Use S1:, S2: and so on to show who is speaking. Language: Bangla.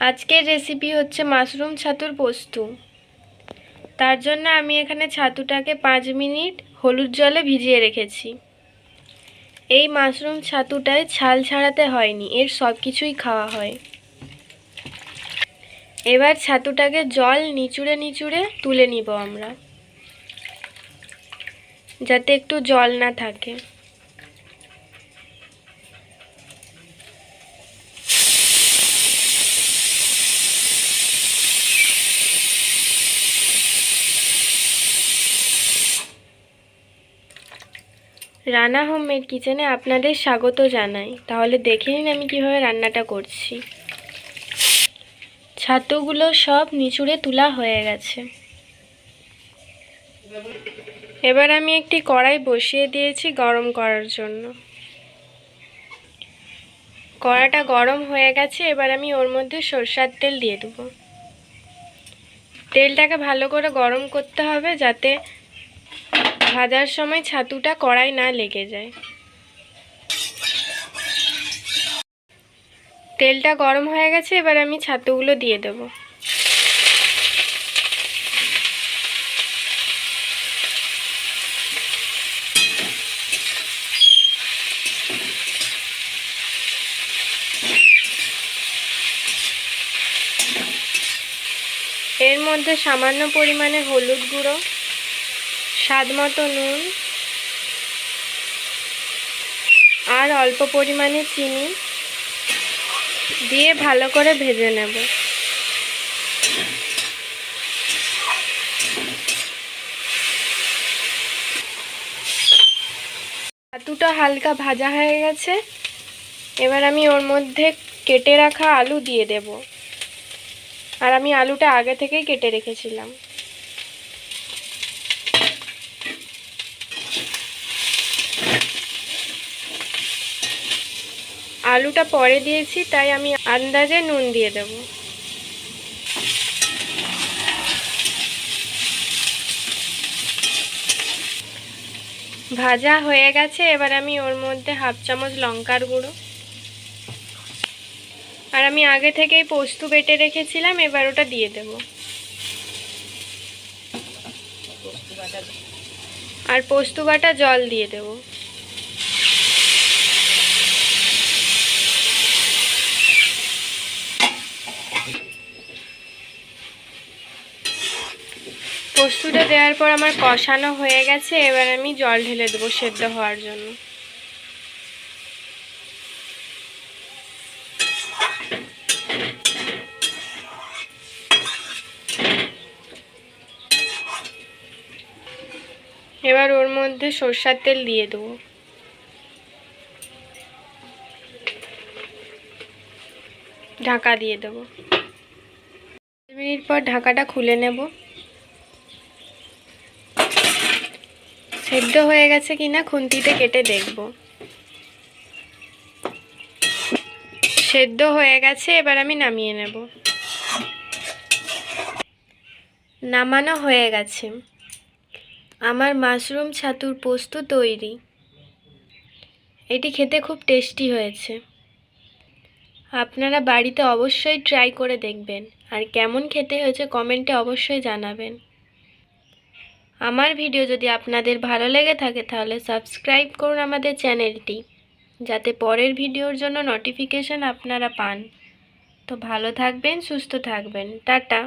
S1: আজকের রেসিপি হচ্ছে মাশরুম ছাতুর পোস্ত। তার জন্য আমি এখানে ছাতুটাকে পাঁচ মিনিট হলুদ জলে ভিজিয়ে রেখেছি। এই মাশরুম ছাতুটায় ছাল ছাড়াতে হয়নি, এর সব কিছুই খাওয়া হয়। এবার ছাতুটাকে জল নিচুড়ে নিচুড়ে তুলে নিব আমরা, যাতে একটু জল না থাকে। রানা হোমমেড কিচেনে আপনাদের স্বাগত জানাই। তাহলে দেখে নিন আমি কীভাবে রান্নাটা করছি। ছাতুগুলো সব নিচুড়ে তোলা হয়ে গেছে। এবার আমি একটি কড়াই বসিয়ে দিয়েছি গরম করার জন্য। কড়াটা গরম হয়ে গেছে, এবার আমি ওর মধ্যে সরষার তেল দিয়ে দেবো। তেলটাকে ভালো করে গরম করতে হবে যাতে ভাজার সময় ছাতুটা কড়াই না লেগে যায়। তেলটা গরম হয়ে গেছে, এবার আমি ছাতুগুলো দিয়ে দেব। এর মধ্যে সামান্য পরিমাণে হলুদ গুঁড়ো। স্বাদ মতো নুন আর অল্প পরিমাণে চিনি দিয়ে ভালো করে ভেজে নেব। ছাতুটা হালকা ভাজা হয়ে গেছে। এবার আমি ওর মধ্যে কেটে রাখা আলু দিয়ে দেব। আর আমি আলুটা আগে থেকেই কেটে রেখেছিলাম। আলুটা পরে দিয়েছি, তাই আমি আন্দাজে নুন দিয়ে দেব। ভাজা হয়ে গেছে, এবার আমি ওর মধ্যে হাফ চামচ লঙ্কার গুঁড়ো। আর আমি আগে থেকেই পোস্ত বেটে রেখেছিলাম, এবার ওটা দিয়ে দেব। আর পোস্ত বাটা জল দিয়ে দেবো। পোস্তটা দেওয়ার পর আমার কষানো হয়ে গেছে, এবার আমি জল ঢেলে দেবো সেদ্ধ হওয়ার জন্য। এবার ওর মধ্যে সর্ষার তেল দিয়ে দেবো। ঢাকা দিয়ে দেবো। মিনিট পর ঢাকাটা খুলে নেব। সেদ্ধ হয়ে গেছে কিনা খুন্তিতে কেটে দেখব। সেদ্ধ হয়ে গেছে, এবার আমি নামিয়ে নেব। নামানো হয়ে গেছে। আমার মাশরুম ছাতুর পোস্ত তৈরি। এটি খেতে খুব টেস্টি হয়েছে। আপনারা বাড়িতে অবশ্যই ট্রাই করে দেখবেন। আর কেমন খেতে হয়েছে কমেন্টে অবশ্যই জানাবেন। আমার ভিডিও যদি আপনাদের ভালো লেগে থাকে তাহলে সাবস্ক্রাইব করুন আমাদের চ্যানেলটি, যাতে পরের ভিডিওর জন্য নোটিফিকেশান আপনারা পান। তো ভালো থাকবেন, সুস্থ থাকবেন। টাটা।